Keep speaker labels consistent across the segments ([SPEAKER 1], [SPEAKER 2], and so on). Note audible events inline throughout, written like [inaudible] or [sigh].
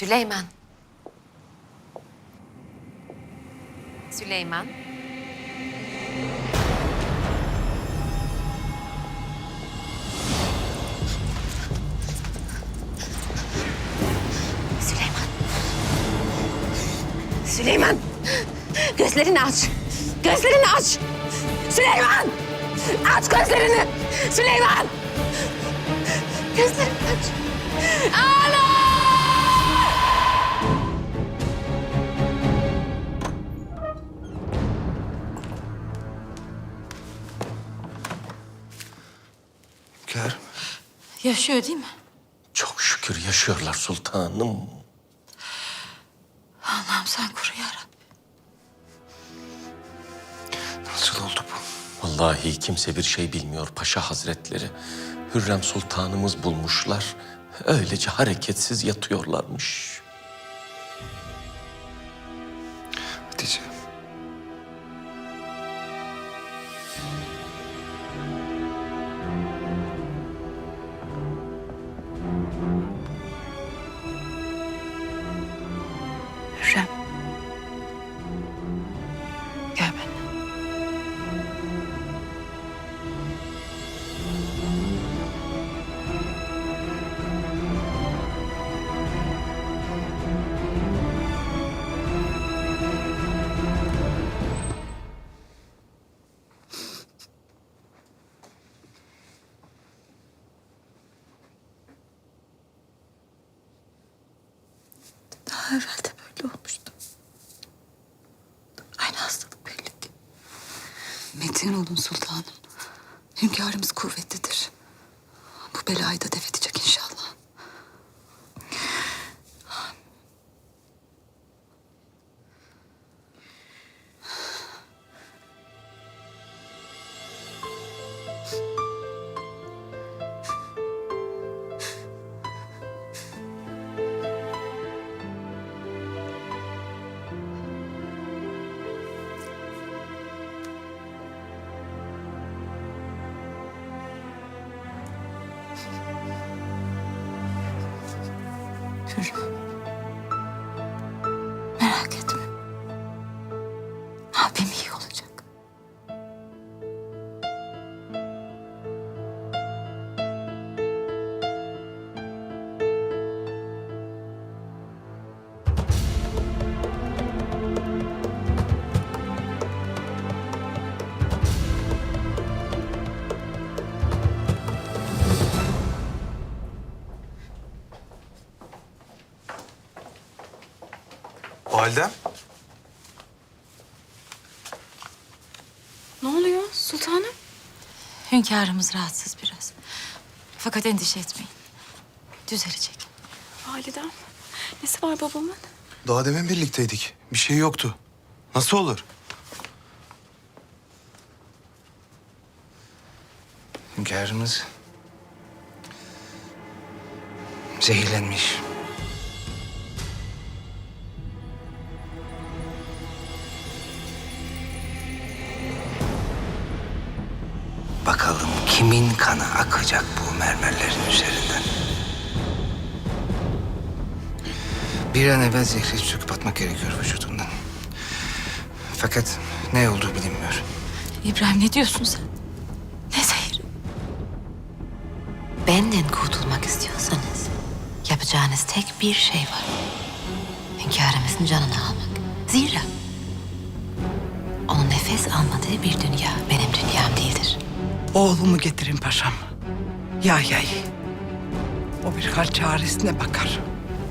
[SPEAKER 1] Süleyman. Süleyman. Süleyman. Süleyman. Gözlerini aç. Gözlerini aç. Süleyman. Aç gözlerini. Süleyman. Gözlerini aç. Ana!
[SPEAKER 2] Yaşıyor değil mi?
[SPEAKER 3] Çok şükür yaşıyorlar sultanım.
[SPEAKER 2] Allah'ım sen koru ya Rabbi.
[SPEAKER 3] Nasıl oldu bu? Vallahi kimse bir şey bilmiyor paşa hazretleri. Hürrem sultanımız bulmuşlar. Öylece hareketsiz yatıyorlarmış.
[SPEAKER 4] Hünkârımız kuvvetlidir. Bu belayı da def
[SPEAKER 2] Hürrem. Merak etme.
[SPEAKER 5] Validem.
[SPEAKER 2] Ne oluyor sultanım? Hünkârımız rahatsız biraz. Fakat endişe etmeyin. Düzelecek.
[SPEAKER 6] Validem, nesi var babamın?
[SPEAKER 5] Daha demin birlikteydik. Bir şey yoktu. Nasıl olur?
[SPEAKER 7] Hünkârımız zehirlenmiş. Kanı akacak bu mermerlerin üzerinden. Bir an evvel zehri söküp atmak gerekiyor vücudundan. Fakat ne olduğu bilinmiyor.
[SPEAKER 2] İbrahim ne diyorsun sen? Ne zehri?
[SPEAKER 1] Benden kurtulmak istiyorsanız yapacağınız tek bir şey var. Hünkârımızın canını almak. Zira onun nefes almadığı bir dünya benim.
[SPEAKER 8] Oğlumu getirin paşam. Yahya'yı. O bir hal çaresine bakar.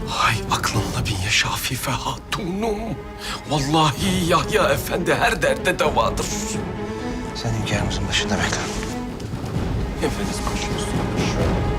[SPEAKER 3] Hay aklınla bin ya Şafife hatunum. Vallahi Yahya Efendi her derde devadır.
[SPEAKER 7] Sen hünkârımızın başında bekle.
[SPEAKER 3] Efendiniz koşun üstüne.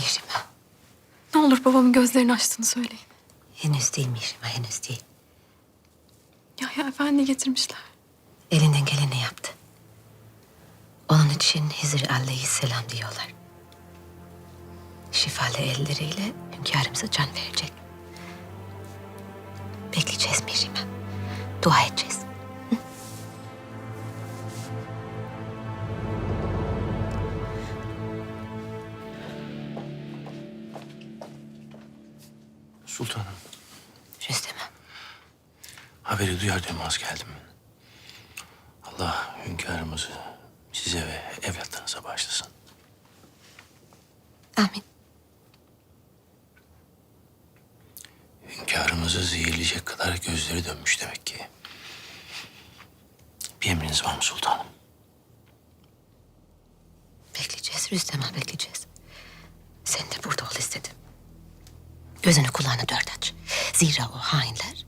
[SPEAKER 1] Mihrimah.
[SPEAKER 6] Ne olur babamın gözlerini açtığını söyleyin.
[SPEAKER 1] Henüz değil Mihrimah, henüz değil.
[SPEAKER 6] Yahya Efendi getirmişler.
[SPEAKER 1] Elinden geleni yaptı. Onun için Hizr aleyhisselam diyorlar. Şifalı elleriyle hünkârımıza can verecek. Bekleyeceğiz Mihrimah. Dua edeceğiz.
[SPEAKER 9] Sultanım,
[SPEAKER 1] Rüstem'e.
[SPEAKER 9] haberi duyar duymaz geldim. Allah hünkârımızı size ve evlatlarınıza bağışlasın.
[SPEAKER 1] Amin.
[SPEAKER 9] Hünkârımızı zehirleyecek kadar gözleri dönmüş demek ki. Bir emriniz var mı sultanım?
[SPEAKER 1] Bekleyeceğiz Rüstem'e bekleyeceğiz. Sen de burada ol istedim. Gözünü kulağını dört aç. Zira o hainler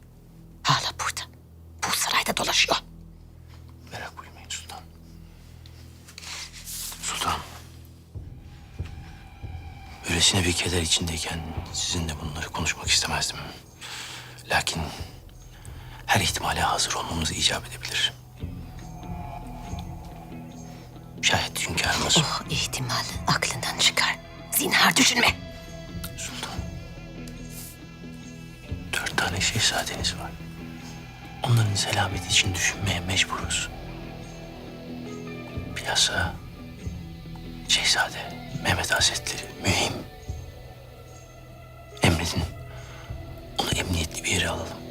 [SPEAKER 1] hala burada. Bu sarayda dolaşıyor.
[SPEAKER 9] Merak buyurmayın sultanım. Sultanım. Öylesine bir keder içindeyken sizinle bunları konuşmak istemezdim. Lakin her ihtimale hazır olmamız icap edebilir. Şayet hünkârımız...
[SPEAKER 1] Oh ihtimali aklından çıkar. Zinhar düşünme.
[SPEAKER 9] Şehzadeniz var. Onların selameti için düşünmeye mecburuz. Bilhassa Şehzade Mehmet Hazretleri mühim. Emredin. Onu emniyetli bir yere alalım.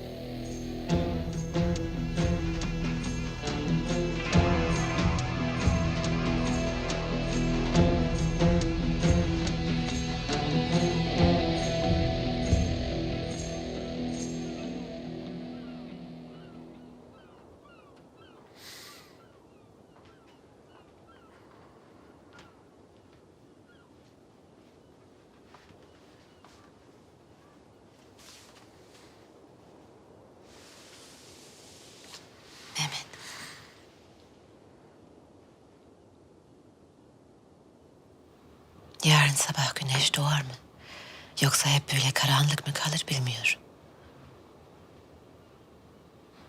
[SPEAKER 1] Güneş doğar mı? Yoksa hep böyle karanlık mı kalır bilmiyorum.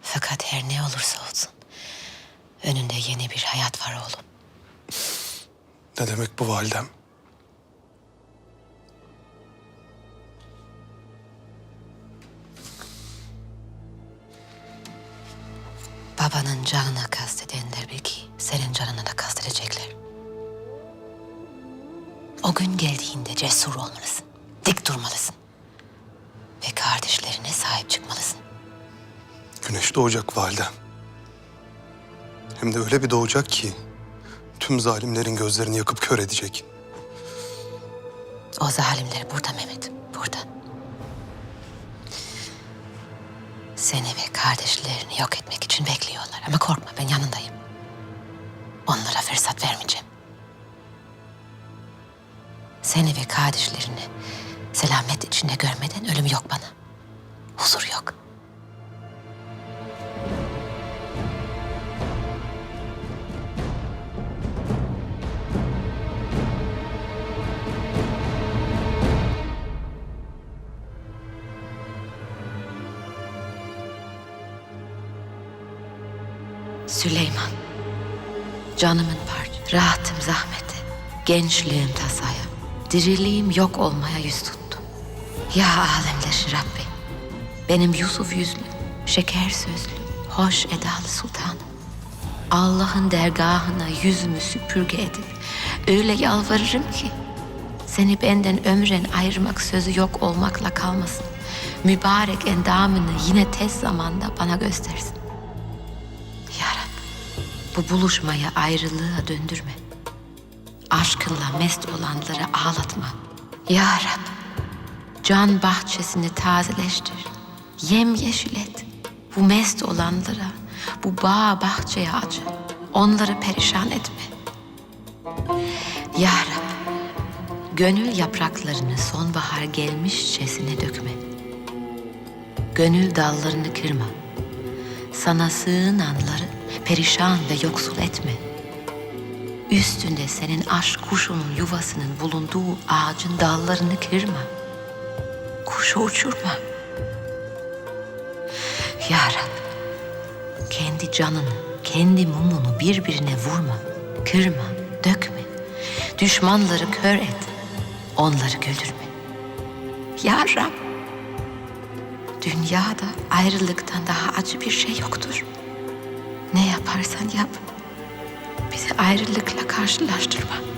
[SPEAKER 1] Fakat her ne olursa olsun önünde yeni bir hayat var oğlum.
[SPEAKER 5] Ne demek bu validem?
[SPEAKER 1] Babanın canına durmalısın. Ve kardeşlerine sahip çıkmalısın.
[SPEAKER 5] Güneş doğacak validem. Hem de öyle bir doğacak ki tüm zalimlerin gözlerini yakıp kör edecek.
[SPEAKER 1] O zalimler burada Mehmet, burada. Seni ve kardeşlerini yok etmek için bekliyorlar. Ama korkma ben yanındayım. Onlara fırsat vermeyeceğim. Seni ve kardeşlerini selamet içinde görmeden ölüm yok bana. Huzur yok. Süleyman. Canımın parça, rahatım zahmete, gençliğim tasaya, diriliğim yok olmaya yüz tuttu. Ya alemlerin Rabbi, benim Yusuf yüzlü, şeker sözlü, hoş edalı sultanım. Allah'ın dergahına yüzümü süpürge edip öyle yalvarırım ki seni benden ömren ayırmak sözü yok olmakla kalmasın. Mübarek endamını yine tez zamanda bana göstersin. Ya Rabbi, bu buluşmayı ayrılığa döndürme. Aşkınla mest olanları ağlatma. Ya Rabbi, can bahçesini tazeleştir. Yem yeşil et. Bu mest olanlara, bu bağ bahçeye acı. Onları perişan etme. Ya Rabbi, gönül yapraklarını sonbahar gelmişçesine dökme. Gönül dallarını kırma. Sana sığınanları perişan ve yoksul etme. Üstünde senin aşk kuşunun yuvasının bulunduğu ağacın dallarını kırma. Kuşu uçurma. Ya Rab, kendi canını, kendi mumunu birbirine vurma, kırma, dökme. Düşmanları kör et, onları güldürme. Ya Rab, dünyada ayrılıktan daha acı bir şey yoktur. Ne yaparsan yap, bizi ayrılıkla karşılaştırma.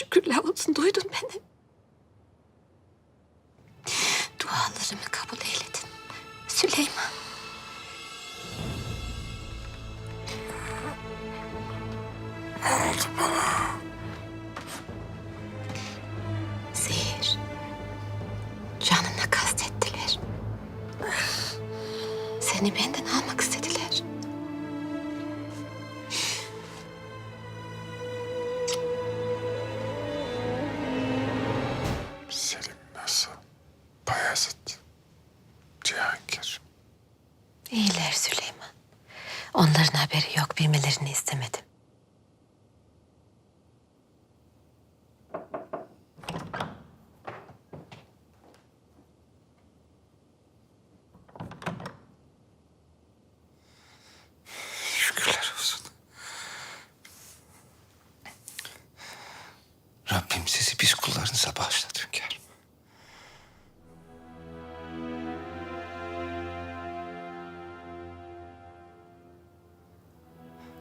[SPEAKER 1] Şükürler olsun. Duydun beni. Dualarımı kabul eyledin. Süleyman.
[SPEAKER 7] Rabbim sizi biz kullarınıza bağışladı hünkârım.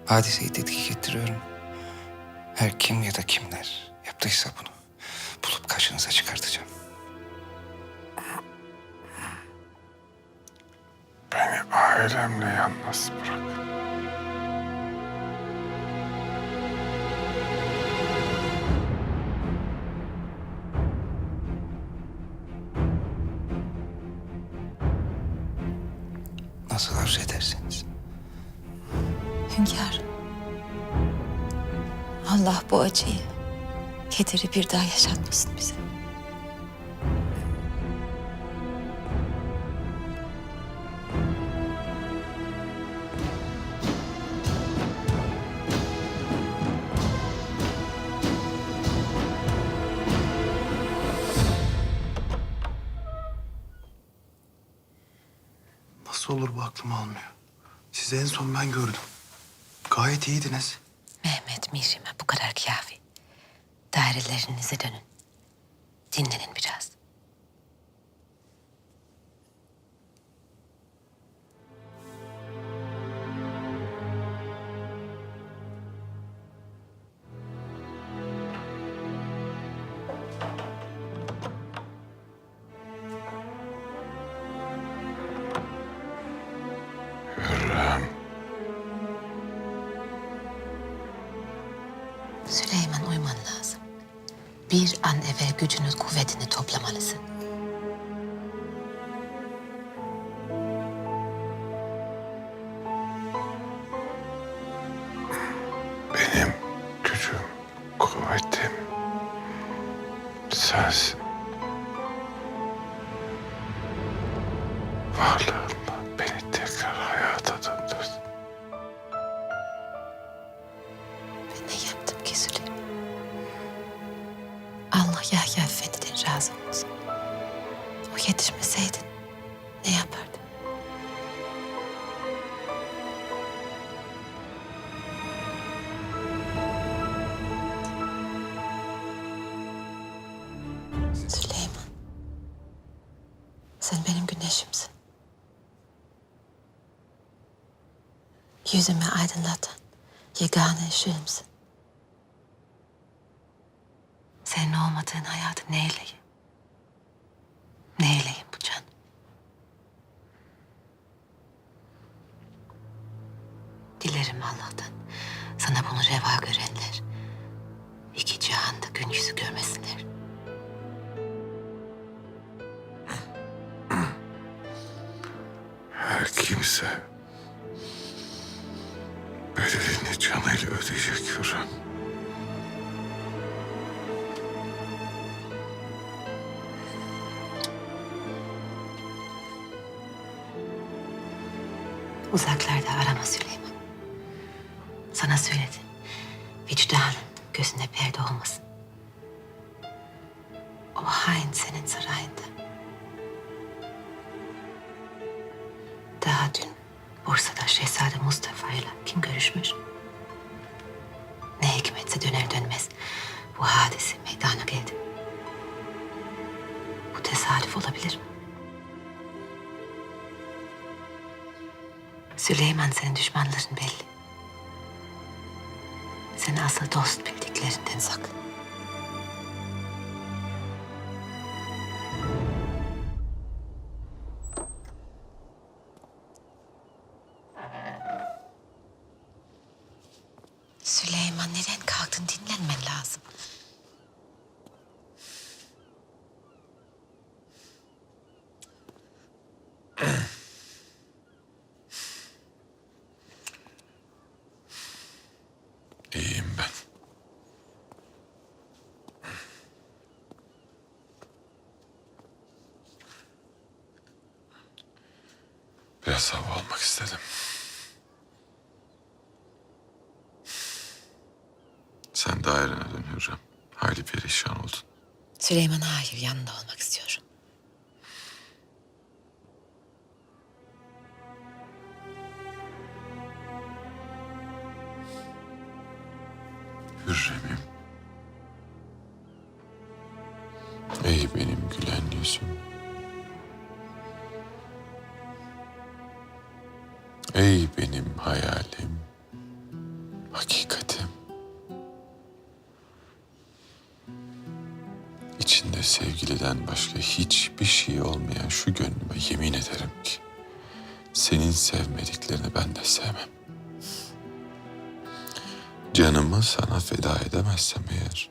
[SPEAKER 7] Hadiseyi tetkik ettiriyorum. Her kim ya da kimler yaptıysa bunu bulup karşınıza çıkartacağım.
[SPEAKER 10] Beni ailemle yalnız bırak.
[SPEAKER 2] Acıyı, kederi bir daha yaşatmasın bize.
[SPEAKER 5] Nasıl olur bu aklım almıyor. Sizi en son ben gördüm. Gayet iyiydiniz.
[SPEAKER 1] Mehmet Mirim'e bu kadar kafi. Dairelerinize dönün. Dinlenin biraz. Kuvvetini toplamalısın. yüzümü aydınlatan yegane ışığımsın. Senin olmadığın hayatı neyleyim? Neyleyim bu can? Dilerim Allah'tan sana bunu reva görenler iki cihanda gün yüzü görmesinler.
[SPEAKER 10] Her kimse bedelini canıyla ödeyecek Hürrem.
[SPEAKER 1] Uzaklarda arama Süleyman. Sana söyledim. Vicdanın gözünde perde olmasın. O hain senin sarayında. Daha dün Bursa'da Şehzade Mustafa ile kim görüşmüş? Ne hikmetse döner dönmez bu hadise meydana geldi. Bu tesadüf olabilir mi? Süleyman senin düşmanların belli. Seni asıl dost bildiklerinden sakın.
[SPEAKER 10] Biraz almak istedim. Sen dairene dön Hürrem. Hayli perişan oldun.
[SPEAKER 1] Süleyman hayır yanında olmak
[SPEAKER 10] sevmem. Canımı sana feda edemezsem eğer...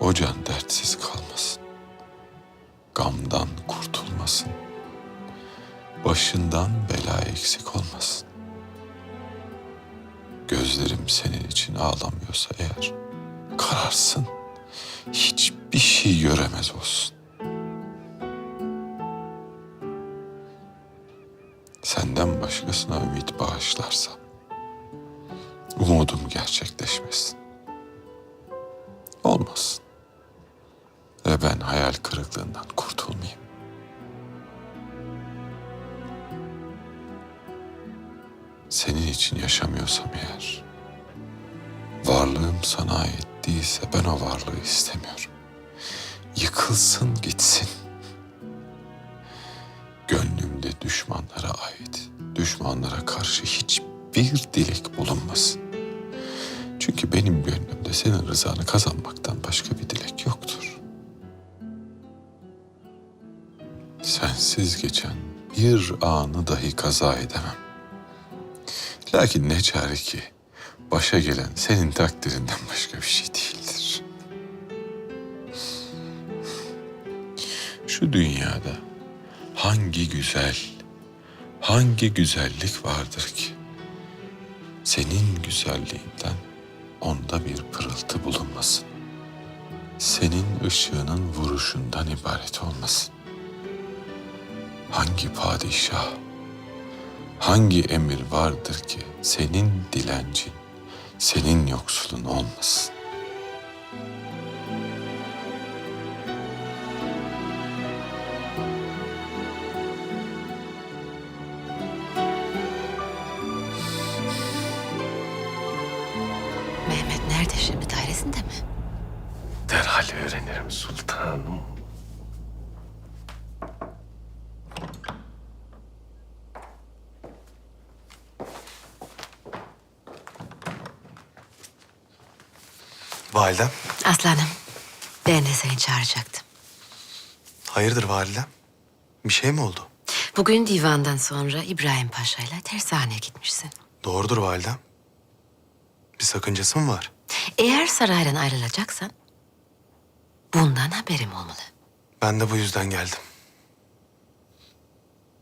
[SPEAKER 10] ...o can dertsiz kalmasın. Gamdan kurtulmasın. Başından bela eksik olmasın. Gözlerim senin için ağlamıyorsa eğer... ...kararsın. Hiçbir şey göremez olsun. Senden başkasına ümit bağışlarsam umudum gerçekleşmesin. Olmasın. Ve ben hayal kırıklığından kurtulmayayım. Senin için yaşamıyorsam eğer, varlığım sana ait değilse ben o varlığı istemiyorum. Yıkılsın gitsin. Düşmanlara ait, düşmanlara karşı hiçbir dilek bulunmasın. Çünkü benim gönlümde senin rızanı kazanmaktan başka bir dilek yoktur. Sensiz geçen bir anı dahi kaza edemem. Lakin ne çare ki başa gelen senin takdirinden başka bir şey değildir. Şu dünyada hangi güzel, hangi güzellik vardır ki senin güzelliğinden onda bir pırıltı bulunmasın. Senin ışığının vuruşundan ibaret olmasın. Hangi padişah, hangi emir vardır ki senin dilencin, senin yoksulun olmasın.
[SPEAKER 5] Validem.
[SPEAKER 1] Aslanım ben de seni çağıracaktım.
[SPEAKER 5] Hayırdır validem? Bir şey mi oldu?
[SPEAKER 1] Bugün divandan sonra İbrahim Paşa ile tersaneye gitmişsin.
[SPEAKER 5] Doğrudur validem. Bir sakıncası mı var?
[SPEAKER 1] Eğer saraydan ayrılacaksan bundan haberim olmalı.
[SPEAKER 5] Ben de bu yüzden geldim.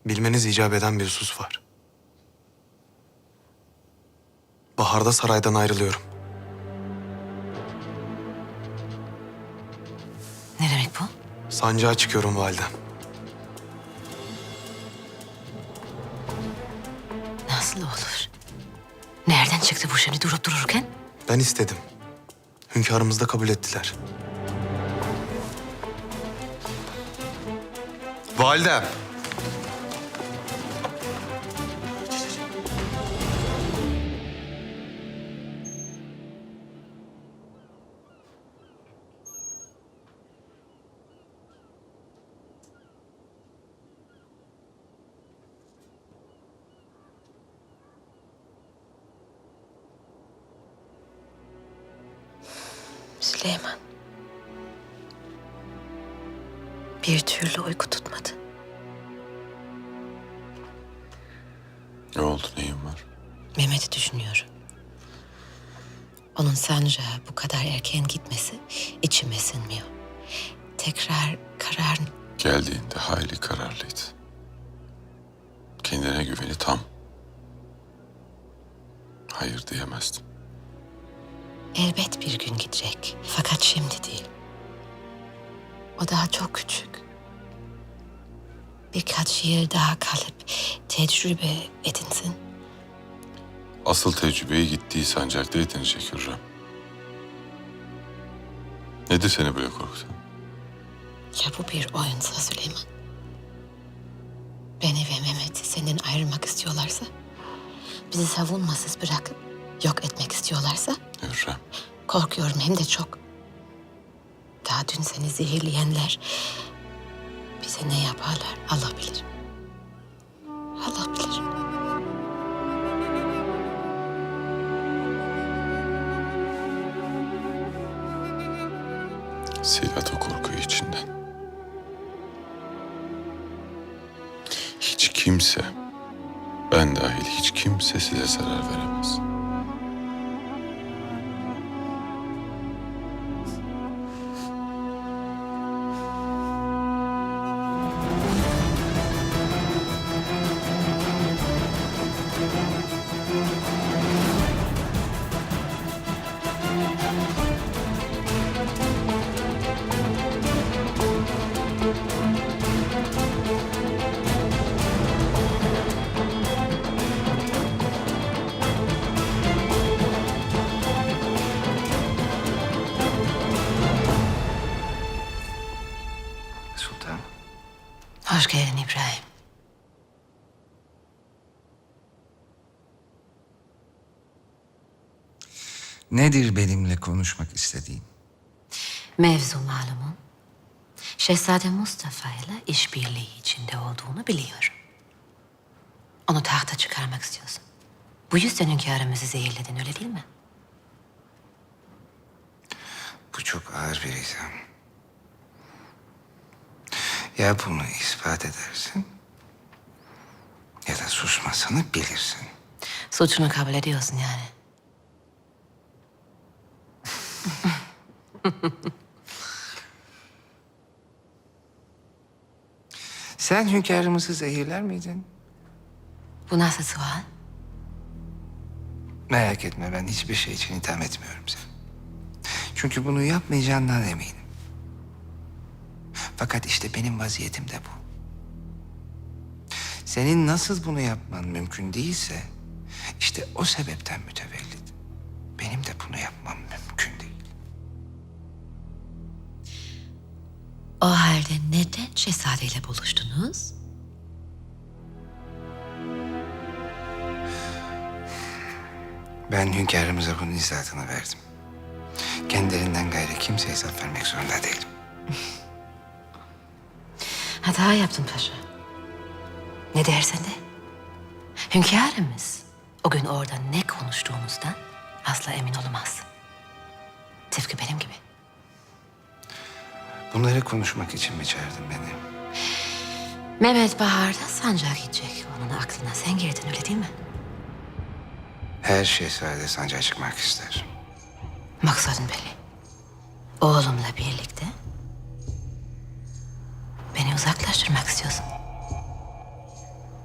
[SPEAKER 5] Bilmeniz icap eden bir husus var. Baharda saraydan ayrılıyorum. Sancağa çıkıyorum validem.
[SPEAKER 1] Nasıl olur? Nereden çıktı bu şimdi durup dururken?
[SPEAKER 5] Ben istedim. Hünkârımız da kabul ettiler. Validem.
[SPEAKER 1] Bir türlü uyku tutmadı.
[SPEAKER 10] Ne oldu neyin var?
[SPEAKER 1] Mehmet'i düşünüyorum. Onun sancağa bu kadar erken gitmesi içime sinmiyor. Tekrar karar
[SPEAKER 10] Geldiğinde hayli kararlıydı. Kendine güveni tam. Hayır diyemezdim.
[SPEAKER 1] elbet bir gün gidecek. Fakat şimdi değil. O daha çok küçük. Birkaç yıl daha kalıp tecrübe edinsin.
[SPEAKER 10] Asıl tecrübeyi gittiği sancakta edinecek Hürrem. Nedir seni böyle korkutan?
[SPEAKER 1] Ya bu bir oyunsa Süleyman? Beni ve Mehmet'i senden ayırmak istiyorlarsa, bizi savunmasız bırakıp yok etmek istiyorlarsa
[SPEAKER 10] Hürrem.
[SPEAKER 1] korkuyorum hem de çok. Daha dün seni zehirleyenler bize ne yaparlar Allah bilir. Allah bilir.
[SPEAKER 10] Sil at o korkuyu içinden. Hiç kimse, ben dahil hiç kimse size zarar veremez.
[SPEAKER 7] Nedir benimle konuşmak istediğin?
[SPEAKER 1] Mevzu malumun. Şehzade Mustafa ile işbirliği içinde olduğunu biliyorum. Onu tahta çıkarmak istiyorsun. Bu yüzden hünkârımızı zehirledin öyle değil mi?
[SPEAKER 7] Bu çok ağır bir itham. Ya bunu ispat edersin ya da susmasını bilirsin.
[SPEAKER 1] Suçunu kabul ediyorsun yani. [laughs]
[SPEAKER 7] Sen hünkârımızı zehirler miydin?
[SPEAKER 1] Bu nasıl sual?
[SPEAKER 7] Merak etme ben hiçbir şey için itham etmiyorum seni. Çünkü bunu yapmayacağından eminim. Fakat işte benim vaziyetim de bu. Senin nasıl bunu yapman mümkün değilse işte o sebepten mütevellit. Benim de bunu yapmam
[SPEAKER 1] O halde neden şehzadeyle buluştunuz?
[SPEAKER 7] Ben hünkârımıza bunun izahatını verdim. Kendilerinden gayrı kimseye hesap vermek zorunda değilim. [laughs]
[SPEAKER 1] Hata yaptın paşa. Ne dersen de. Hünkârımız o gün orada ne konuştuğumuzdan asla emin olamaz. Tıpkı benim gibi.
[SPEAKER 7] Bunları konuşmak için mi çağırdın beni?
[SPEAKER 1] Mehmet Bahar'da sancağa gidecek. Onun aklına sen girdin öyle değil mi?
[SPEAKER 7] Her şehzade sancağa çıkmak ister.
[SPEAKER 1] Maksadın belli. Oğlumla birlikte beni uzaklaştırmak istiyorsun.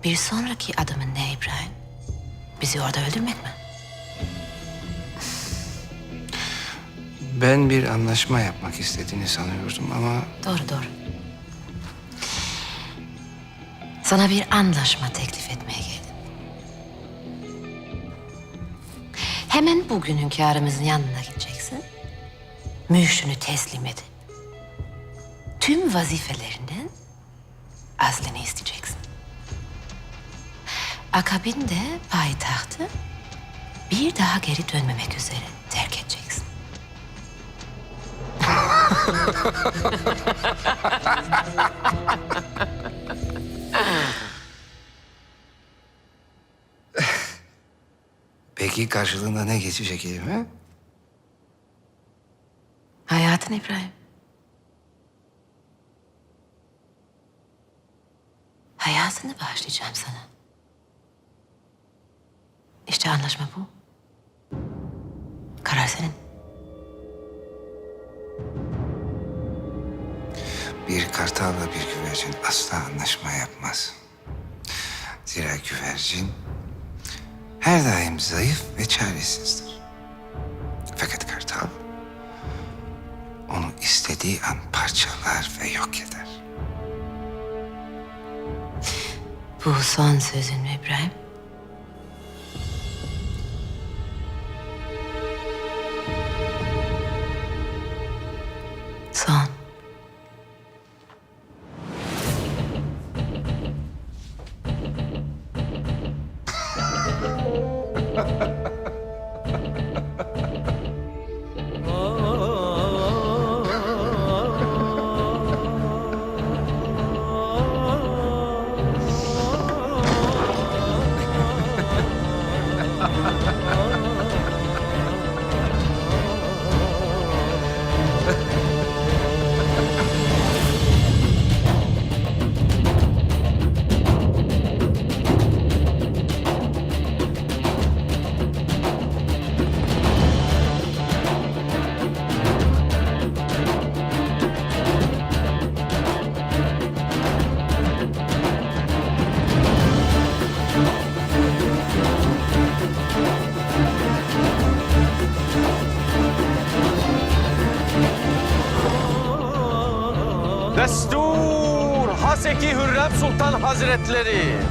[SPEAKER 1] Bir sonraki adımın ne İbrahim? Bizi orada öldürmek mi?
[SPEAKER 7] Ben bir anlaşma yapmak istediğini sanıyordum ama
[SPEAKER 1] Doğru doğru. Sana bir anlaşma teklif etmeye geldim. Hemen bugün hünkârımızın yanına gideceksin. Müşünü teslim edip tüm vazifelerinden azlini isteyeceksin. Akabinde payitahtı bir daha geri dönmemek üzere terk edeceksin. [laughs]
[SPEAKER 7] peki karşılığında ne geçecek elime?
[SPEAKER 1] Hayatın İbrahim. Hayatını bağışlayacağım sana. İşte anlaşma bu. Karar senin.
[SPEAKER 7] Bir kartalla bir güvercin asla anlaşma yapmaz. Zira güvercin her daim zayıf ve çaresizdir. Fakat kartal onu istediği an parçalar ve yok eder.
[SPEAKER 1] Bu son sözün mü İbrahim?
[SPEAKER 3] Sultan Hazretleri.